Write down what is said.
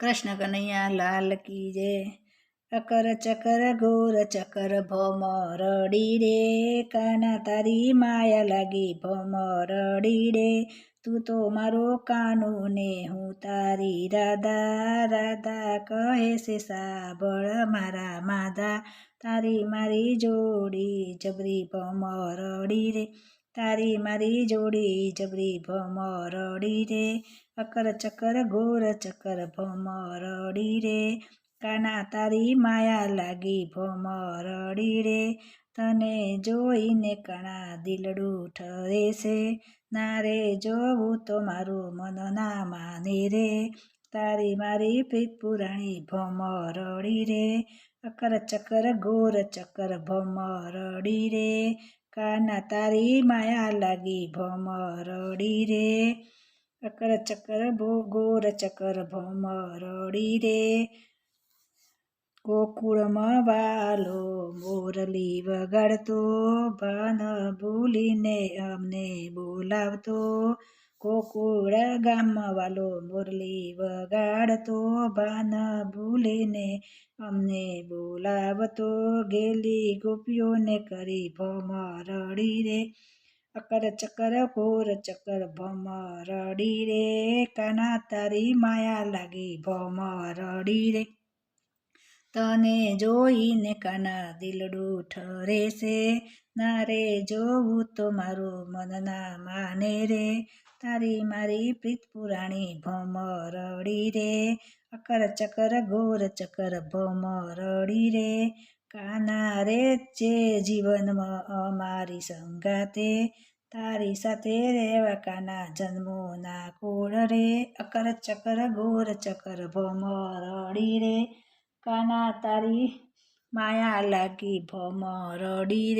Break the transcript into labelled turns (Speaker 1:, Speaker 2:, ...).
Speaker 1: કૃષ્ણ કનૈયા લાલ કી જય. અકર ચકર ગોર ચકર ભમરડી રે. કાના તારી માયા લાગી ભમરડી રે. તું તો મારો કાનો ને હું તારી રાધા રાધા કહે છે સાબળ મારા માધા. તારી મારી જોડી જબરી ભમરડી રે. તારી મારી જોડી જબરી ભમરડી રે, અકર ચકર ગોર ચકર ભમરડી રે. કાના તારી માયા લાગી ભમરડી રે, તને જોઈને કણા દિલડું ઠરે છે. ના રે જોવું તો મારું મન ના માને રે, તારી મારી પ્રીત પુરાણી ભમરડી રે. અકર ચકર ગોર ચકર ભમરડી રે કાના તારી માયા લાગી ભમરડી રે. અકર ચકર ભો ગોર ચકર ભમરડી રે. ગોકુળમાં વાલો મોરલી વગાડતો, ભાન ભૂલીને અમને બોલાવતો. ગોકુળ ગામમાં વાલો મુરલી વગાડતો ભાન ભૂલીને અમને બોલાવતો ગેલી ગોપીઓને કરી ભમરડી રે અકર ચકર ઘોર ચકર ભમરડી રે કાના તારી માયા લાગી ભમરડી રે તને જોઈને કાના દિલડું ઠરે છે ના રે, જોવું તો મારું મનના માને રે. તારી મારી પ્રીત પુરાણી ભમરડી રે. અકર ચકર, ગોર ચકર ભમરડી રે. કાના રે જે જીવનમાં અમારી સંગાતે, તારી સાથે રેવા કાના જન્મો ના કુળ રે. અકર ચકર, ગોર ચકર ભમરડી રે. કાના તારી માયા લાગી ભમરડી રે.